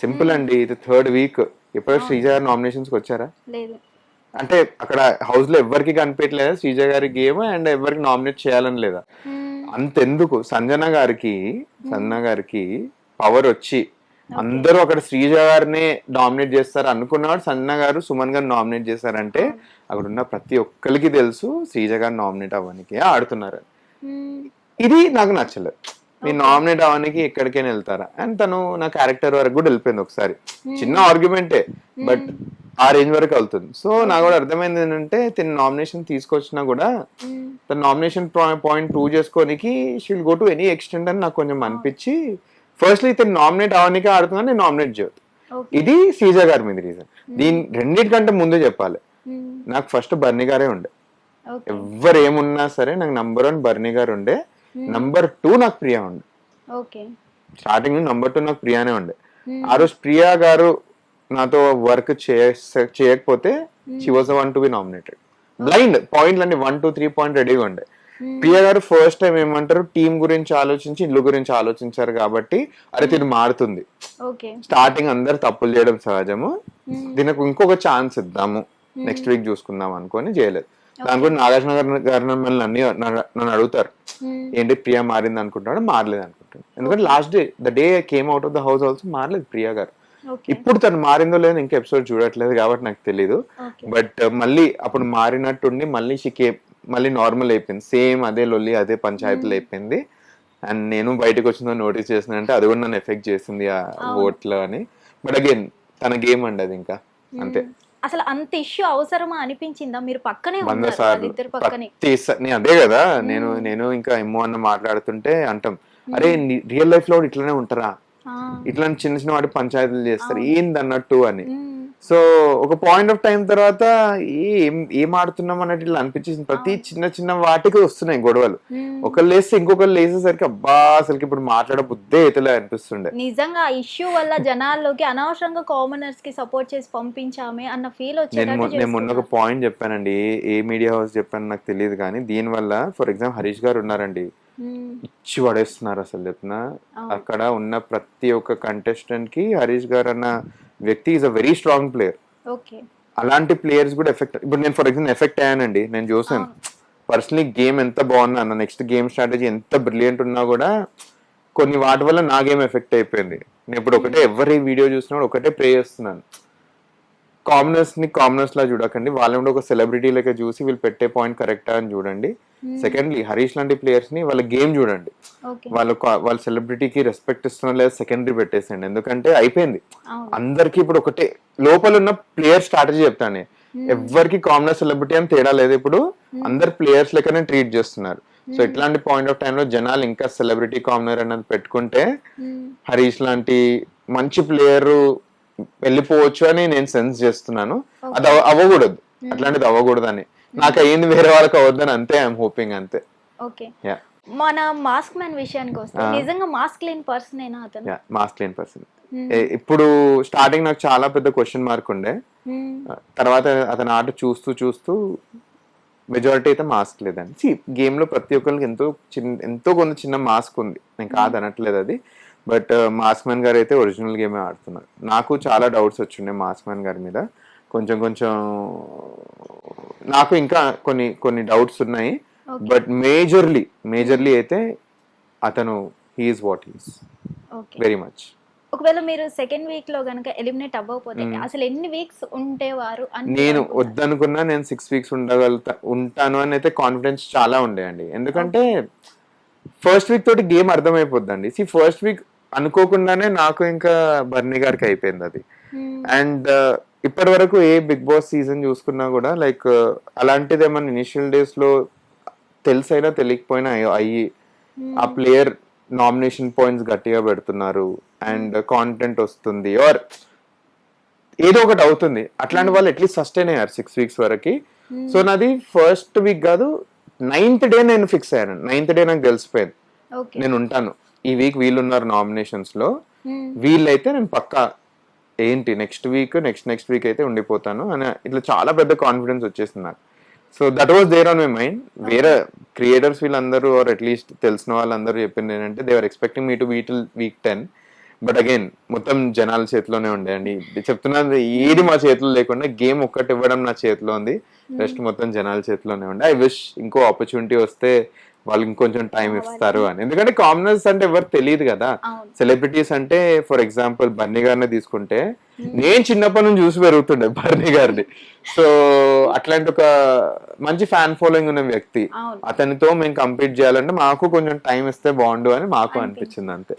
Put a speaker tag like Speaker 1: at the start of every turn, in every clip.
Speaker 1: Simple అండి ఇది third week ఎప్పుడో శ్రీజ గారు నామినేషన్స్ వచ్చారా?
Speaker 2: లేదు.
Speaker 1: అంటే అక్కడ హౌస్లో ఎవరికి కనిపించలేదా? శ్రీజ గారి గేమ్ అండ్ ఎవరికి నామినేట్ చేయాలని లేదా?
Speaker 2: మ్మ్.
Speaker 1: అంతెందుకు. సంజన గారికి సంజన గారికి పవర్ వచ్చి అందరూ అక్కడ శ్రీజ గారిని డామినేట్ చేస్తారు అనుకున్నవాడు సంజన గారు సుమన్ గారు నామినేట్ చేశారంటే అక్కడ ఉన్న ప్రతి ఒక్కరికి తెలుసు శ్రీజ గారు నామినేట్ అవ్వడానికి ఆడుతున్నారు. ఇది నాకు నచ్చలేదు. మీరు నామినేట్ అవ్వడానికి ఎక్కడికైనా వెళ్తారా? అండ్ తను నా క్యారెక్టర్ వరకు కూడా వెళ్ళిపోయింది ఒకసారి. చిన్న ఆర్గ్యుమెంటే బట్ ఆ రేంజ్ వరకు వెళ్తుంది. సో నాకు కూడా అర్థమైంది ఏంటంటే తిని నామినేషన్ తీసుకొచ్చినా కూడా. తన nomination point prove చేసుకోనికి she'll go to any extent అని నాకు కొంచెం అనిపించి ఫస్ట్లీ ఇతను నామినేట్ అవడానికి ఆడుతున్నాను నేను నామినేట్ చేయదు ఇది సీజా గారి మీద రీజన్ దీని రెండింటికంటే ముందే చెప్పాలి. నాకు ఫస్ట్ బర్నీ గారే ఉండే.
Speaker 2: ఓకే
Speaker 1: ఎవ్వరు ఏమున్నా సరే నాకు నంబర్ వన్ బర్నీ గారు ఉండే. నంబర్ టూ నాకు ప్రియా ఉండే.
Speaker 2: ఓకే
Speaker 1: స్టార్టింగ్ నంబర్ టూ నాకు ప్రియానే ఉండే.
Speaker 2: Hmm.
Speaker 1: ఆ రోజు ప్రియా గారు నాతో వర్క్ చేయకపోతే she was one to be nominated blind పాయింట్లు అన్ని వన్ టూ త్రీ పాయింట్ రెడీగా ఉండే.
Speaker 2: Hmm.
Speaker 1: ప్రియా గారు ఫస్ట్ టైం ఏమంటారు టీం గురించి ఆలోచించి ఇల్లు గురించి ఆలోచించారు కాబట్టి అరే తిని మారుతుంది. స్టార్టింగ్ అందరు తప్పులు చేయడం సహజము.
Speaker 2: Hmm.
Speaker 1: దీనికి ఇంకొక ఛాన్స్ ఇద్దాము. నెక్స్ట్ వీక్ చూసుకుందాం అనుకొని చేయలేదు. దాని కూడా నాగార్జున గారు గారు నన్ను అన్ని నన్ను- అడుగుతారు. ఏంటి ప్రియా మారింది అనుకుంటాడు మారలేదు అనుకుంటాడు ఎందుకంటే last day the day came out of the house also మారలేదు ప్రియా గారు. ఇప్పుడు తను మారిందో లేదో ఇంకా ఎపిసోడ్ చూడట్లేదు కాబట్టి నాకు తెలియదు బట్ మళ్ళీ అప్పుడు మారినట్టుండి మళ్ళీ షికే మళ్ళీ నార్మల్ అయిపోయింది. సేమ్ అదే లొల్లి అదే పంచాయతీలు అయిపోయింది. అండ్ నేను బయటకు వచ్చిందో నోటీస్ చేసినంటే అది కూడా నన్ను ఎఫెక్ట్ చేసింది ఆ ఓట్లో అని. బట్ అగైన్ తన గేమ్ అండి అది ఇంకా. అంతే.
Speaker 2: అసలు అంత ఇష్యూ అవసరమా అనిపించిందా? మీరు పక్కనే ఉన్నారు పక్కనే.
Speaker 1: నేను అదే కదా నేను నేను ఇంకా ఎమ్మో అన్న మాట్లాడుతుంటే అంటాం అరే రియల్ లైఫ్లో ఇట్లానే ఉంటారా. ఇట్లాంటి చిన్న చిన్న వాటి పంచాయతీలు చేస్తారు ఏంది అన్నట్టు అని. సో ఒక పాయింట్ ఆఫ్ టైం తర్వాత ఏం ఏం ఆడుతున్నాం అన్నట్టు ఇట్లా అనిపించేసింది. ప్రతి చిన్న చిన్న వాటికి వస్తున్నాయి గొడవలు. ఒకళ్ళు లేస్తే ఇంకొకరు లేసేసరికి అబ్బా అసలుకి ఇప్పుడు మాట్లాడ బుద్ధే అయితలే అనిపిస్తుండే.
Speaker 2: నిజంగా ఇష్యూ వల్ల జనాల్లోకి అనవసరంగా కామనర్స్కి సపోర్ట్ చేసి పంపించామే అన్న ఫీల్
Speaker 1: నేను నేను మొన్న ఒక పాయింట్ చెప్పానండి. ఏ- మీడియా హౌస్ చెప్పాను నాకు తెలియదు కానీ దీని వల్ల ఫర్ ఎగ్జాంపుల్ హరీష్ గారు ఉన్నారండి. ఇచ్చి పడేస్తున్నారు అసలు
Speaker 2: అవును.
Speaker 1: అక్కడ ఉన్న ప్రతి ఒక్క కంటెస్టెంట్కి హరీష్ గారు అన్న వ్యక్తి is a very strong player అలాంటి ప్లేయర్స్ కూడా ఎఫెక్ట్ ఇప్పుడు నేను ఫర్ ఎగ్జాంపుల్ ఎఫెక్ట్ అయ్యానండి నేను చూసాను పర్సనలీ గేమ్ ఎంత బాగున్నా అన్న నెక్స్ట్ గేమ్ స్ట్రాటజీ ఎంత బ్రిలియంట్ ఉన్నా కూడా కొన్ని వాటి వల్ల నా గేమ్ ఎఫెక్ట్ అయిపోయింది. నేను ఇప్పుడు ఒకటే ఎవరి వీడియో చూసినా ఒకటే ప్రే చేస్తున్నాను. కామనర్స్ని కామనర్స్ లా చూడకండి. వాళ్ళని ఒక సెలబ్రిటీ లెక్క చూసి వీళ్ళు పెట్టే పాయింట్ కరెక్టా అని చూడండి. సెకండ్లీ హరీష్ లాంటి ప్లేయర్స్ని వాళ్ళ గేమ్ చూడండి. వాళ్ళ వాళ్ళ సెలబ్రిటీకి రెస్పెక్ట్ ఇస్తున్నా లేదా సెకండరీ పెట్టేసండి ఎందుకంటే అయిపోయింది. అందరికి ఇప్పుడు ఒకటే లోపల ఉన్న ప్లేయర్ స్ట్రాటజీ చెప్తాను. ఎవరికి కామనర్ సెలబ్రిటీ అని తేడా లేదు ఇప్పుడు. అందరు ప్లేయర్స్ లెక్కనే ట్రీట్ చేస్తున్నారు. సో ఇట్లాంటి పాయింట్ ఆఫ్ టైంలో జనాలు ఇంకా సెలబ్రిటీ కామనర్ అన్నది పెట్టుకుంటే. హరీష్ లాంటి మంచి ప్లేయర్ వెళ్ళిపోవచ్చు అని నేను సెన్స్ చేస్తున్నాను. అది అవ- అవ్వకూడదు. అట్లాంటిది అవ్వకూడదు అని నాకు అయ్యింది వేరే వాళ్ళకి అవ్వద్దని అంతే ఐఎమ్ హోపింగ్ అంతే.
Speaker 2: ఓకే
Speaker 1: యా
Speaker 2: మన మాస్క్ మ్యాన్ విషయానికి వస్తే నిజంగా మాస్క్ లేని పర్సన్ అయినా అతను?
Speaker 1: యా మాస్క్ లేని పర్సన్.
Speaker 2: Hmm.
Speaker 1: ఇప్పుడు స్టార్టింగ్ నాకు చాలా పెద్ద క్వశ్చన్ మార్క్ ఉండే.
Speaker 2: మ్మ్.
Speaker 1: తర్వాత అతని ఆట చూస్తూ చూస్తూ మెజారిటీ అయితే మాస్క్ లేదండి. సి గేమ్లో ప్రతి ఒక్కరికి ఎంతో చిన్న ఎంతో కొంత చిన్న మాస్క్ ఉంది. నేను కాదు అనట్లేదు అది. బట్ మాస్క్ మ్యాన్ గారు అయితే ఒరిజినల్ గేమే ఆడుతున్నారు. నాకు చాలా డౌట్స్ వచ్చిండే మాస్క్ మ్యాన్ గారి మీద. కొంచెం కొంచెం నాకు ఇంకా కొన్ని కొన్ని డౌట్స్ ఉన్నాయి. బట్ మేజర్లీ మేజర్లీ అయితే అతను he's what he's very much
Speaker 2: ఒకవేళ మీరు సెకండ్ వీక్లో గనుక ఎలిమినేట్ అవ్వకపోతే అసలు ఎన్ని వీక్స్ మీరు
Speaker 1: నేను? వద్దనుకున్నా నేను సిక్స్ వీక్స్ ఉండగలుగుతా ఉంటాను అని అయితే కాన్ఫిడెన్స్ చాలా ఉండే అండి ఎందుకంటే ఫస్ట్ వీక్ తోటి గేమ్ అర్థమైపోద్దండి. సి ఫస్ట్ వీక్ అనుకోకుండానే నాకు ఇంకా బర్నీ గారికి అయిపోయింది అది.
Speaker 2: మ్మ్.
Speaker 1: అండ్ ఇప్పటి వరకు ఏ బిగ్ బాస్ సీజన్ చూసుకున్నా కూడా లైక్ అలాంటిది ఏమన్నా ఇనిషియల్ డేస్లో తెలిసైనా తెలియకపోయినా అయ్యో- అయ్యి ఆ ప్లేయర్ నామినేషన్ పాయింట్స్ గట్టిగా పెడుతున్నారు. అండ్ కాంటెంట్ వస్తుంది. ఆర్ ఏదో ఒకటి అవుతుంది. అట్లాంటి వాళ్ళు అట్లీస్ట్ సస్టైన్ అయ్యారు సిక్స్ వీక్స్ వరకు. సో నాది ఫస్ట్ వీక్ కాదు నైన్త్ డే నేను ఫిక్స్ అయ్యాను. నైన్త్ డే నాకు తెలిసిపోయింది. నేను ఉంటాను. ఈ వీక్ వీళ్ళు ఉన్నారు నామినేషన్స్లో.
Speaker 2: మ్మ్.
Speaker 1: వీళ్ళైతే నేను పక్కా ఏంటి next week next next week అయితే ఉండిపోతాను అని ఇట్లా చాలా పెద్ద కాన్ఫిడెన్స్ వచ్చేసింది నాకు. So that was there on my mind వేరే క్రియేటర్స్ వీళ్ళందరూ ఆర్ అట్లీస్ట్ తెలిసిన వాళ్ళందరూ చెప్పింది ఏంటంటే they are expecting me to be till week ten but again మొత్తం జనాల చేతిలోనే ఉండే అండి. చెప్తున్నాను ఏది మా చేతిలో లేకుండా గేమ్ ఒక్కటి ఇవ్వడం నా చేతిలో ఉంది. రెస్ట్ మొత్తం జనాల చేతిలోనే ఉండే. ఐ విష్ ఇంకో ఆపర్చునిటీ వస్తే వాళ్ళు ఇంకొంచెం టైం ఇస్తారు అని. ఎందుకంటే కామనర్స్ అంటే ఎవరు తెలియదు కదా. సెలబ్రిటీస్ అంటే ఫర్ ఎగ్జాంపుల్ బర్నీ గారిని తీసుకుంటే నేను చిన్నప్పటి నుంచి చూసి పెరుగుతుండే బర్నీ గారిని. సో అట్లాంటి ఒక మంచి ఫ్యాన్ ఫాలోయింగ్ ఉన్న వ్యక్తి అతనితో మేము కంప్లీట్ చేయాలంటే మాకు కొంచెం టైం ఇస్తే బాగుండు అని మాకు అనిపించింది అంతే.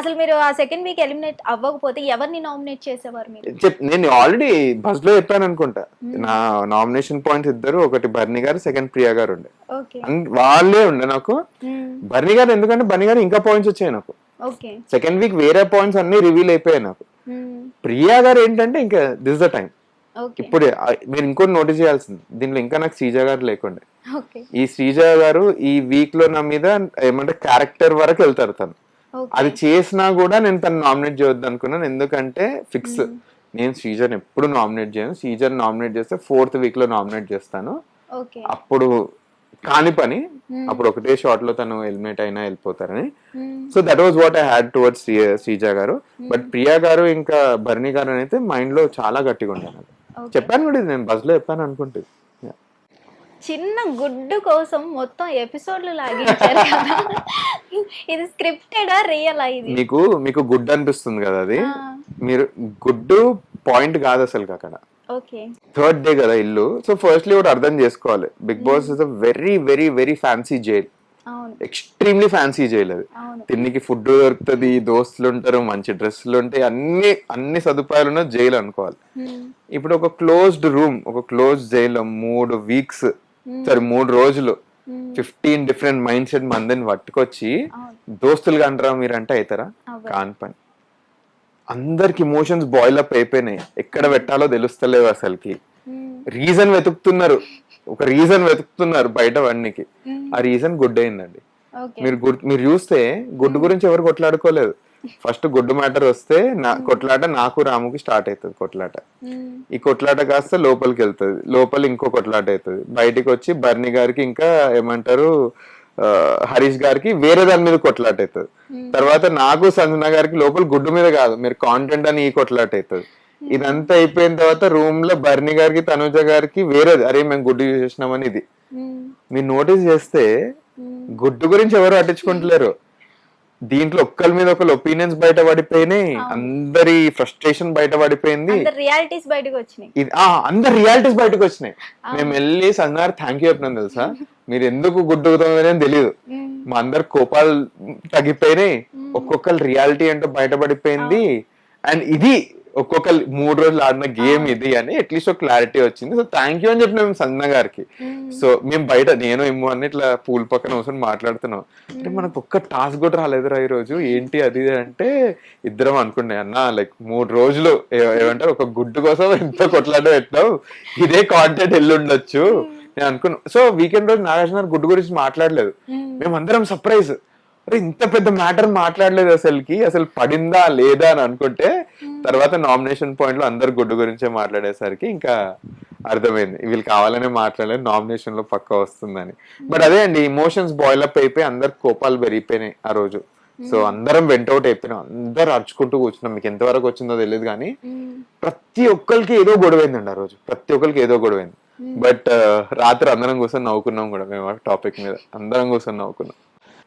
Speaker 2: అసలు మీరు ఆ సెకండ్ వీక్ ఎలిమినేట్ అవ్వకపోతే ఎవరిని నామినేట్ చేసేవారు మీరు?
Speaker 1: చెప్ నేను ఆల్రెడీ బస్లో చెప్పాను అనుకుంటా. నా నామినేషన్ పాయింట్స్ ఇద్దరు ఒకటి బర్నీ గారు సెకండ్ ప్రియా గారు ఉండే. వాళ్ళే ఉండే నాకు. బర్నీ గారు ఎందుకంటే బర్నీ గారు ఇంకా పాయింట్స్ వచ్చాయి నాకు. సెకండ్ వీక్ వేరే పాయింట్స్ అన్ని రివీల్ అయిపోయాయి నాకు. ప్రియా గారు ఏంటంటే ఇంకా దిస్ ద టైం ఇప్పుడు మీరు ఇంకోటి నోటీస్ చేయాల్సింది. దీంట్లో ఇంకా నాకు శ్రీజ గారు లేకుండే. ఈ శ్రీజ గారు ఈ వీక్లో నా మీద ఏమంటే క్యారెక్టర్ వరకు వెళ్తారు తను. అది చేసినా కూడా నేను తను నామినేట్ చేయొద్దు అనుకున్నాను. ఎందుకంటే ఫిక్స్ నేను శ్రీజన్ ఎప్పుడు నామినేట్ చేయను. శ్రీజన్ నామినేట్ చేస్తే ఫోర్త్ వీక్లో నామినేట్ చేస్తాను. అప్పుడు కాని పని. అప్పుడు ఒకటే షాట్లో తను ఎలిమినేట్ అయినా వెళ్ళిపోతారని. So that was what I had towards Sreeja garu. But Priya గారు ఇంకా భరణి గారు అయితే మైండ్లో చాలా గట్టిగా
Speaker 2: ఓకే
Speaker 1: చెప్పాను కూడా ఇది నేను బస్లో చెప్పాను అనుకుంటే. Yeah.
Speaker 2: చిన్న గుడ్డు కోసం మొత్తం ఎపిసోడ్లు లాగించారు కదా. ఇది స్క్రిప్టెడా రియల్ ఇది?
Speaker 1: మీకు మీకు గుడ్ అనిపిస్తుంది కదా అది. మీరు గుడ్ పాయింట్ కాదు అసలు అక్కడ
Speaker 2: ఓకే.
Speaker 1: థర్డ్ డే కదా ఇల్లు. సో ఫస్ట్లీ ఒకటి అర్థం చేసుకోవాలి. Bigg Boss is a very very very fancy jail extremely fancy jail అది. తిన్నికి ఫుడ్ దొరుకుతుంది దోస్తులు ఉంటారు మంచి డ్రెస్సులు ఉంటాయి అన్ని అన్ని సదుపాయాలు ఉన్న జైలు అనుకోవాలి.
Speaker 2: మ్మ్.
Speaker 1: ఇప్పుడు ఒక క్లోజ్డ్ రూమ్ ఒక క్లోజ్ జైల్లో మూడు వీక్స్ సారీ మూడు రోజులు. ఫిఫ్టీన్ డిఫరెంట్ మైండ్ సెట్ మందిని పట్టుకొచ్చి దోస్తులుగా అంటారా మీరంటే అవుతారా. కాని పని. అందరికి ఇమోషన్స్ బాయిల్ అప్ అయిపోయినాయి. ఎక్కడ పెట్టాలో తెలుస్తలేవు అసలుకి. రీజన్ వెతుకుతున్నారు. ఒక రీజన్ వెతుకుతున్నారు బయట వాడికి
Speaker 2: మ్మ్.
Speaker 1: ఆ రీజన్ గుడ్ అయిందండి మీరు గుడ్ మీరు చూస్తే గుడ్డు గురించి ఎవరు కొట్లాడుకోలేదు. ఫస్ట్ గుడ్డు మ్యాటర్ వస్తే నా కొట్లాట నాకు రాముకి స్టార్ట్ అవుతుంది కొట్లాట. ఈ కొట్లాట కాస్త లోపలికి వెళ్తుంది. లోపల ఇంకో కొట్లాట అవుతుంది. బయటికి వచ్చి బర్ని గారికి ఇంకా ఏమంటారు హరీష్ గారికి వేరే దాని మీద కొట్లాట అవుతుంది. తర్వాత నాకు సంజన గారికి లోపల గుడ్డు మీద కాదు. మీరు కాంటెంట్ అని ఈ కొట్లాట అవుతుంది. ఇదంతా అయిపోయిన తర్వాత రూమ్లో బర్ని గారికి తనుజ గారికి వేరేది. అరే మేము గుడ్డు చేసినామని ఇది. మీరు నోటీస్ చేస్తే. గుడ్డు గురించి ఎవరు పట్టించుకుంటలేరు. దీంట్లో ఒక్కరి మీద ఒకరు ఒపీనియన్స్ బయట పడిపోయినాయి అందరి ఫ్రస్ట్రేషన్ బయట పడిపోయింది
Speaker 2: రియాలిటీస్ బయటకు వచ్చినాయి
Speaker 1: అందరు రియాలిటీస్ బయటకు వచ్చినాయి మేము వెళ్ళి సంగారు థ్యాంక్ యూ చెప్పినాం తెలుసా? మీరు ఎందుకు గుడ్డుకుతామని తెలియదు. మా అందరు కోపాలు తగ్గిపోయినాయి. ఒక్కొక్కరు రియాలిటీ ఏంటో బయటపడిపోయింది. అండ్ ఇది ఒక్కొక్కరు మూడు రోజులు ఆడిన గేమ్ ఇది అని అట్లీస్ట్ ఒక క్లారిటీ వచ్చింది. సో థ్యాంక్ యూ అని చెప్పిన మేము సంజన గారికి. సో మేము బయట నేను ఇమ్ము అని ఇట్లా పూల్ పక్కన కూర్చొని మాట్లాడుతున్నాం. అంటే మనకు ఒక్క టాస్క్ కూడా రాలేదురా ఈ రోజు ఏంటి అది అంటే ఇద్దరం అనుకున్నాయి. అన్న లైక్ మూడు రోజులు ఏమంటారు? ఒక గుడ్డు కోసం ఎంత కొట్లాట పెట్టావు ఇదే కాంటెంట్ వెళ్ళి ఉండొచ్చు. నేను అనుకున్నా. సో వీకెండ్ రోజు నాగార్జున గారు గుడ్డు గురించి మాట్లాడలేదు.
Speaker 2: మ్మ్.
Speaker 1: మేము అందరం సర్ప్రైజ్ ఇంత పెద్ద మ్యాటర్ మాట్లాడలేదు అసలుకి. అసలు పడిందా లేదా అని అనుకుంటే తర్వాత నామినేషన్ పాయింట్లో అందరు గుడ్డు గురించే మాట్లాడేసరికి ఇంకా అర్థమైంది. వీళ్ళు కావాలనే మాట్లాడలేదు నామినేషన్లో పక్క వస్తుందని. బట్ అదే అండి ఇమోషన్స్ బాయిల్ అప్ అయిపోయి అందరు కోపాలు పెరిగిపోయినాయి ఆ రోజు. సో అందరం వెంట అవుట్ అయిపోయినాం. అందరు అరుచుకుంటూ కూర్చున్నాం. మీకు ఎంతవరకు వచ్చిందో తెలియదు కానీ. ప్రతి ఒక్కరికి ఏదో గొడవైందండి ఆ రోజు. ప్రతి ఒక్కరికి ఏదో గొడవైంది. బట్ రాత్రి అందరం కూర్చొని నవ్వుకున్నాం కూడా మేము టాపిక్ మీద. అందరం కూర్చొని నవ్వుకున్నాం.